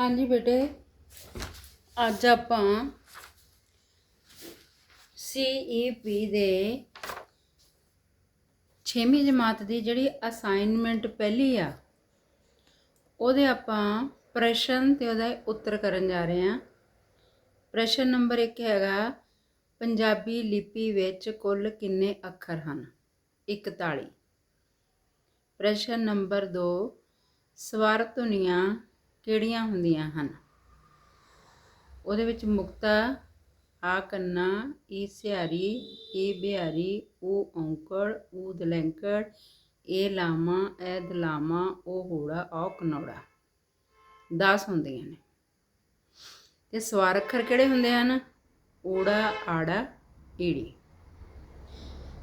ਹਾਂਜੀ ਬੇਟੇ। ਅੱਜ ਆਪਾਂ ਸੀਈਪੀ ਦੇ 6ਵੀਂ ਜਮਾਤ ਦੀ ਜਿਹੜੀ ਅਸਾਈਨਮੈਂਟ ਪਹਿਲੀ ਆ, ਉਹਦੇ ਆਪਾਂ ਪ੍ਰਸ਼ਨ ਤੇ ਉਹਦਾ ਉੱਤਰ ਕਰਨ ਜਾ ਰਹੇ ਹਾਂ। ਪ੍ਰਸ਼ਨ ਨੰਬਰ 1 ਹੈਗਾ, ਪੰਜਾਬੀ ਲਿਪੀ ਵਿੱਚ ਕੁੱਲ ਕਿੰਨੇ ਅੱਖਰ ਹਨ? 41 ਪ੍ਰਸ਼ਨ ਨੰਬਰ 2 ਸਵਰ ਧੁਨੀਆਂ ਕਿਹੜੀਆਂ ਹੁੰਦੀਆਂ ਹਨ? ਉਹਦੇ ਵਿੱਚ ਮੁਕਤਾ, ਆ ਕੰਨਾ, ਈ ਸਿਆਰੀ ਏ ਬਿਹਾਰੀ, ਊ ਔਂਕੜ, ਊ ਦਲੈਂਕੜ ਇਹ ਲਾਮਾ, ਐ ਦਲਾਮਾ ਉਹ ਹੋੜਾ, ਔ ਕਨੌੜਾ। 10 ਹੁੰਦੀਆਂ ਨੇ। ਤੇ ਸਵਾਰ ਅੱਖਰ ਕਿਹੜੇ ਹੁੰਦੇ ਹਨ? ਓੜਾ ਆੜਾ, ਈੜੀ।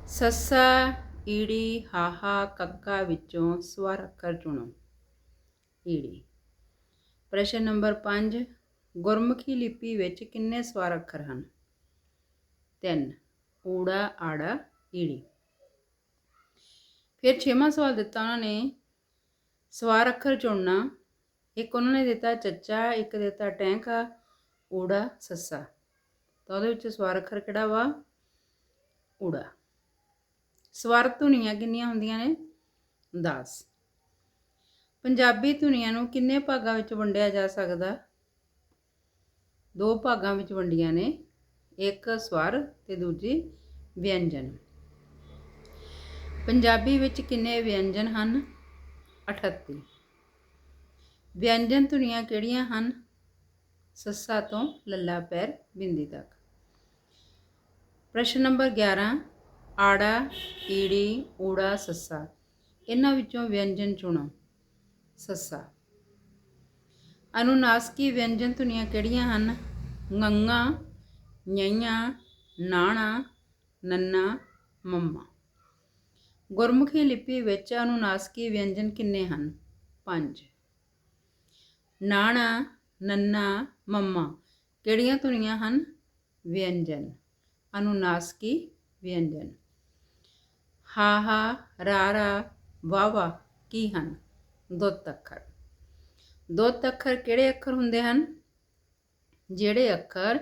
ਸੱਸਾ, ਈੜੀ, ਹਾਹਾ, ਕੱਕਾ ਵਿੱਚੋਂ ਸਵਰ ਅੱਖਰ ਚੁਣੋ। ਈੜੀ। ਪ੍ਰਸ਼ਨ ਨੰਬਰ 5 ਗੁਰਮੁਖੀ ਲਿਪੀ ਵਿੱਚ ਕਿੰਨੇ ਸਵਰ ਅੱਖਰ ਹਨ? ਤਿੰਨ, ਊੜਾ, ਆੜਾ, ਈੜੀ। ਫਿਰ ਛੇਵਾਂ ਸਵਾਲ ਦਿੱਤਾ ਉਹਨਾਂ ਨੇ, ਸਵਾਰ ਅੱਖਰ ਚੁਣਨਾ, ਇੱਕ ਉਹਨਾਂ ਨੇ ਦਿੱਤਾ ਚੱਚਾ, ਇੱਕ ਦਿੱਤਾ ਟੈਂਕਾ, ਊੜਾ, ਸੱਸਾ। ਤਾਂ ਉਹਦੇ ਵਿੱਚ ਸਵਾਰ ਅੱਖਰ ਕਿਹੜਾ ਵਾ? ਊੜਾ। ਸਵਰ ਧੁਨੀਆਂ ਕਿੰਨੀਆਂ ਹੁੰਦੀਆਂ ਨੇ? 10 ਪੰਜਾਬੀ ਧੁਨੀਆਂ ਨੂੰ ਕਿੰਨੇ ਭਾਗਾਂ ਵਿੱਚ ਵੰਡਿਆ ਜਾ ਸਕਦਾ? ਦੋ ਭਾਗਾਂ ਵਿੱਚ ਵੰਡੀਆਂ ਨੇ, ਇੱਕ ਸਵਰ ਤੇ ਦੂਜੀ ਵਿਅੰਜਨ। ਪੰਜਾਬੀ ਵਿੱਚ ਕਿੰਨੇ ਵਿਅੰਜਨ ਹਨ? 38 ਵਿਅੰਜਨ ਧੁਨੀਆਂ ਕਿਹੜੀਆਂ ਹਨ? ਸੱਸਾ ਤੋਂ ਲੱਲਾ ਪੈਰ ਬਿੰਦੀ ਤੱਕ। ਪ੍ਰਸ਼ਨ ਨੰਬਰ 11 ਆੜਾ, ਈੜੀ, ਊੜਾ, ਸੱਸਾ। ਇਹਨਾਂ ਵਿੱਚੋਂ ਵਿਅੰਜਨ ਚੁਣੋ। ਸੱਸਾ। ਅਨੁਨਾਸਕੀ ਵਿਅੰਜਨ ਧੁਨੀਆਂ ਕਿਹੜੀਆਂ ਹਨ? ngੰਗਾ nyਈਆਂ ਨਾਣਾ, ਨੰਨਾ, ਮੰਮਾ। ਗੁਰਮੁਖੀ ਲਿਪੀ ਵਿੱਚ ਅਨੁਨਾਸਕੀ ਵਿਅੰਜਨ ਕਿੰਨੇ ਹਨ? ਪੰਜ। ਨਾਣਾ, ਨੰਨਾ, ਮੰਮਾ ਕਿਹੜੀਆਂ ਧੁਨੀਆਂ ਹਨ? ਵਿਅੰਜਨ। ਅਨੁਨਾਸਕੀ ਵਿਅੰਜਨ। ਹਾਹਾ ਰਾਰਾ ਵਾਵਾ ਕੀ ਹਨ? ਦੁੱਤ ਅੱਖਰ ਦੁੱਤ ਅੱਖਰ ਕਿਹੜੇ ਅੱਖਰ ਹੁੰਦੇ ਹਨ? ਜਿਹੜੇ ਅੱਖਰ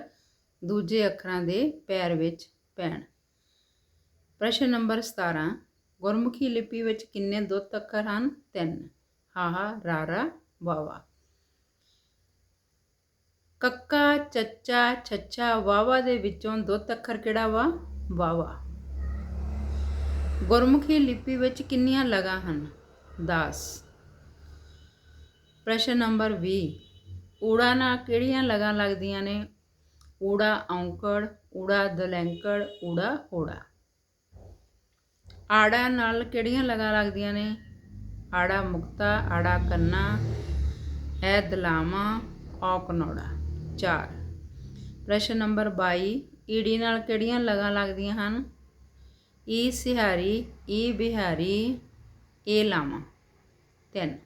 ਦੂਜੇ ਅੱਖਰਾਂ ਦੇ ਪੈਰ ਵਿੱਚ ਪੈਣ। ਪ੍ਰਸ਼ਨ ਨੰਬਰ 17 ਗੁਰਮੁਖੀ ਲਿਪੀ ਵਿੱਚ ਕਿੰਨੇ ਦੁੱਤ ਅੱਖਰ ਹਨ? ਤਿੰਨ, ਹਾਹਾ, ਰਾਰਾ, ਵਾਵਾ। ਕੱਕਾ, ਚੱਚਾ, ਛੱਛਾ, ਵਾਵਾ ਦੇ ਵਿੱਚੋਂ ਦੁੱਤ ਅੱਖਰ ਕਿਹੜਾ ਵਾ? ਵਾਵਾ। ਗੁਰਮੁਖੀ ਲਿਪੀ ਵਿੱਚ ਕਿੰਨੀਆਂ ਲਗਾਂ ਹਨ? 10 ਪ੍ਰਸ਼ਨ ਨੰਬਰ 20 ਊੜਾ ਨਾਲ ਕਿਹੜੀਆਂ ਲਗਾਂ ਲੱਗਦੀਆਂ ਨੇ? ਊੜਾ ਔਂਕੜ, ਊੜਾ ਦਲੈਂਕੜ, ਊੜਾ ਓੜਾ ਆੜਾ ਨਾਲ ਕਿਹੜੀਆਂ ਲਗਾਂ ਲੱਗਦੀਆਂ ਨੇ? ਆੜਾ ਮੁਕਤਾ, ਆੜਾ ਕੰਨਾ, ਐ ਦਲਾਮਾ ਔ ਕਨੌੜਾ 4 ਪ੍ਰਸ਼ਨ ਨੰਬਰ 22 ਈੜੀ ਨਾਲ ਕਿਹੜੀਆਂ ਲਗਾਂ ਲੱਗਦੀਆਂ ਹਨ? ਈ ਸਿਹਾਰੀ, ਈ ਬਿਹਾਰੀ, ਏ ਲਾਮਾ 3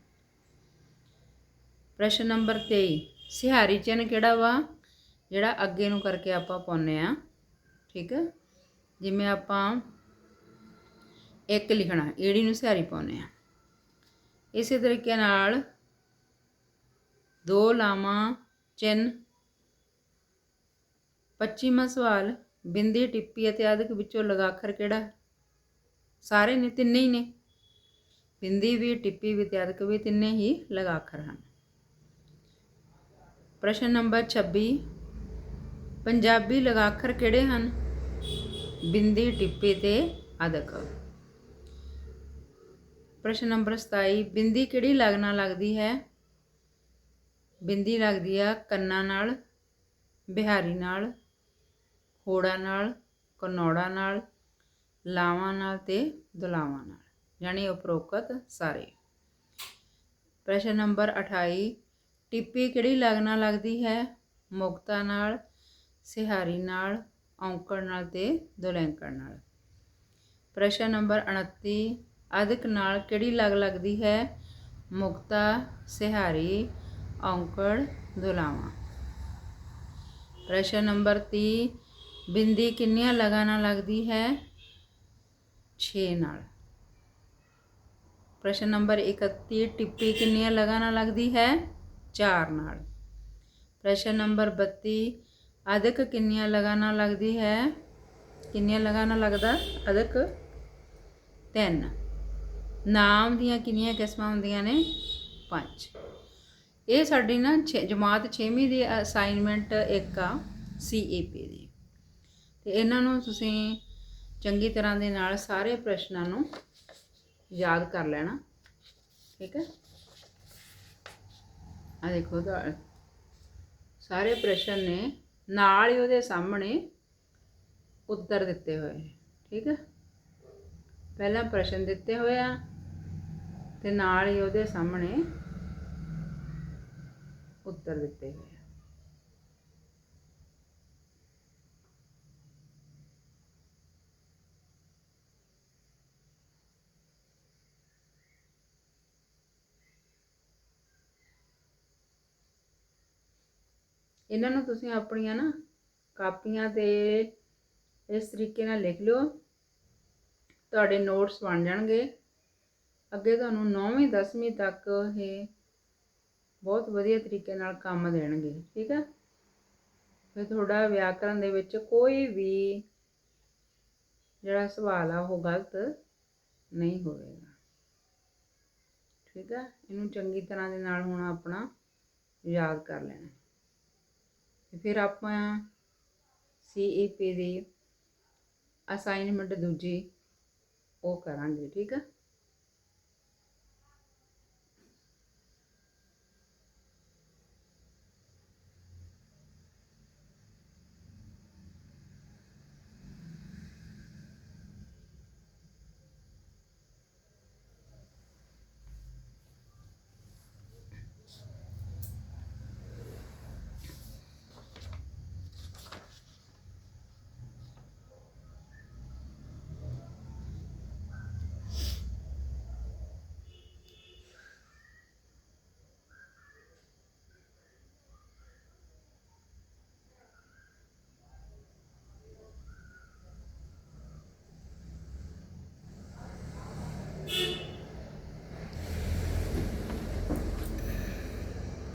ਪ੍ਰਸ਼ਨ ਨੰਬਰ 23 ਸਿਹਾਰੀ ਚਿੰਨ ਕਿਹੜਾ ਵਾ? ਜਿਹੜਾ ਅੱਗੇ ਨੂੰ ਕਰਕੇ ਆਪਾਂ ਪਾਉਨੇ ਆ ਠੀਕ ਹੈ? ਜਿਵੇਂ ਆਪਾਂ ਇੱਕ ਲਿਖਣਾ ਈੜੀ ਨੂੰ ਸਿਹਾਰੀ ਪਾਉਨੇ ਆ ਇਸੇ ਤਰੀਕੇ ਨਾਲ ਦੋ ਲਾਮਾ ਚਿੰਨ 25ਵਾਂ ਸਵਾਲ, ਬਿੰਦੀ, ਟਿੱਪੀ ਅਤੇ ਆਦਿਕ ਵਿੱਚੋਂ ਲਗਾਖਰ ਕਿਹੜਾ? ਸਾਰੇ ਨੇ ਤਿੰਨੇ ਹੀ ਨੇ। ਬਿੰਦੀ ਵੀ, ਟਿੱਪੀ ਵੀ ਤੇ ਆਦਿਕ ਵੀ ਤਿੰਨੇ ਹੀ ਲਗਾਖਰ ਹਨ। ਪ੍ਰਸ਼ਨ ਨੰਬਰ 26 ਪੰਜਾਬੀ ਲਗਾਖਰ ਕਿਹੜੇ ਹਨ? ਬਿੰਦੀ, ਟਿੱਪੀ ਤੇ ਆਦਿਕ ਪ੍ਰਸ਼ਨ ਨੰਬਰ 27 ਬਿੰਦੀ ਕਿਹੜੀ ਲਗਨਾ ਲੱਗਦੀ ਹੈ? ਬਿੰਦੀ ਲੱਗਦੀ ਆ ਕੰਨਾਂ ਨਾਲ, ਬਿਹਾਰੀ ਨਾਲ, ਹੋੜਾ ਨਾਲ, ਕਨੌੜਾ ਨਾਲ, ਲਾਵਾਂ ਨਾਲ ਤੇ ਦੁਲਾਵਾਂ ਨਾਲ, ਯਾਨੀ ਉਪਰੋਕਤ ਸਾਰੇ। ਪ੍ਰਸ਼ਨ ਨੰਬਰ 28 ਟਿੱਪੀ ਕਿਹੜੀ ਲਗ ਨਾਲ ਲੱਗਦੀ ਹੈ? ਮੁਕਤਾ ਨਾਲ, ਸਿਹਾਰੀ ਨਾਲ, ਔਂਕੜ ਨਾਲ ਤੇ ਦੁਲੈਂਕੜ ਨਾਲ। ਪ੍ਰਸ਼ਨ ਨੰਬਰ 29 ਅਧਿਕ ਨਾਲ ਕਿਹੜੀ ਲਗ ਲੱਗਦੀ ਹੈ? ਮੁਕਤਾ ਸਿਹਾਰੀ, ਔਂਕੜ, ਦੁਲਾਵਾਂ। ਪ੍ਰਸ਼ਨ ਨੰਬਰ 30 ਬਿੰਦੀ ਕਿੰਨੀਆਂ ਲਗਾਂ ਨਾਲ ਲੱਗਦੀ ਹੈ? 6 ਨਾਲ। ਪ੍ਰਸ਼ਨ ਨੰਬਰ 31 ਟਿੱਪੀ ਕਿੰਨੀਆਂ ਲਗਾਂ ਨਾਲ ਲੱਗਦੀ ਹੈ? 4 ਨਾਲ। ਪ੍ਰਸ਼ਨ ਨੰਬਰ 32 ਅਦਕ ਕਿੰਨੀਆਂ ਲਗਾਨਾ ਲੱਗਦੀ ਹੈ? ਕਿੰਨੀਆਂ ਲਗਾਨਾ ਲੱਗਦਾ? ਅਦਕ 3 ਨਾਮ ਦੀਆਂ ਕਿੰਨੀਆਂ ਕਿਸਮਾਂ ਹੁੰਦੀਆਂ ਨੇ? 5 ਇਹ ਸਾਡੀ ਨਾ ਛੇ- ਜਮਾਤ 6ਵੀਂ ਦੀ ਅਸਾਈਨਮੈਂਟ ਇੱਕ ਆ ਸੀਏਪੀ ਦੀ। ਤੇ ਇਹਨਾਂ ਨੂੰ ਤੁਸੀਂ ਚੰਗੀ ਤਰ੍ਹਾਂ ਦੇ ਨਾਲ ਸਾਰੇ ਪ੍ਰਸ਼ਨਾਂ ਨੂੰ ਯਾਦ ਕਰ ਲੈਣਾ। ਠੀਕ ਹੈ? ਆ ਦੇਖੋ ਤਾਂ ਸਾਰੇ ਪ੍ਰਸ਼ਨ ਨੇ ਨਾਲ ਹੀ ਉਹਦੇ ਸਾਹਮਣੇ ਉੱਤਰ ਦਿੱਤੇ ਹੋਏ ਠੀਕ ਹੈ ਪਹਿਲਾਂ ਪ੍ਰਸ਼ਨ ਦਿੱਤੇ ਹੋਏ ਆ ਤੇ ਨਾਲ ਹੀ ਉਹਦੇ ਸਾਹਮਣੇ ਉੱਤਰ ਦਿੱਤੇ ਹੋਏ ਆ ਇਹਨਾਂ ਨੂੰ ਤੁਸੀਂ ਆਪਣੀਆਂ ਨਾ ਕਾਪੀਆਂ ਤੇ ਇਸ ਤਰੀਕੇ ਨਾਲ ਲਿਖ ਲਿਓ। ਤੁਹਾਡੇ ਨੋਟਸ ਬਣ ਜਾਣਗੇ। ਅੱਗੇ ਤੁਹਾਨੂੰ 9ਵੀਂ 10ਵੀਂ ਤੱਕ ਇਹ ਬਹੁਤ ਵਧੀਆ ਤਰੀਕੇ ਨਾਲ ਕੰਮ ਦੇਣਗੇ, ਠੀਕ ਹੈ ਫਿਰ ਤੁਹਾਡਾ ਵਿਆਕਰਣ ਦੇ ਵਿੱਚ ਕੋਈ ਵੀ ਜਿਹੜਾ ਸਵਾਲ ਆ ਉਹ ਗਲਤ ਨਹੀਂ ਹੋਵੇਗਾ। ਠੀਕ ਹੈ ਇਹਨੂੰ ਚੰਗੀ ਤਰ੍ਹਾਂ ਦੇ ਨਾਲ ਹੁਣ ਆਪਣਾ ਯਾਦ ਕਰ ਲੈਣਾ। ਤੇ ਫਿਰ ਆਪਾਂ ਸੀਈਪੀ ਦੀ ਅਸਾਈਨਮੈਂਟ ਦੂਜੀ ਉਹ ਕਰਾਂਗੇ ਠੀਕ ਆ?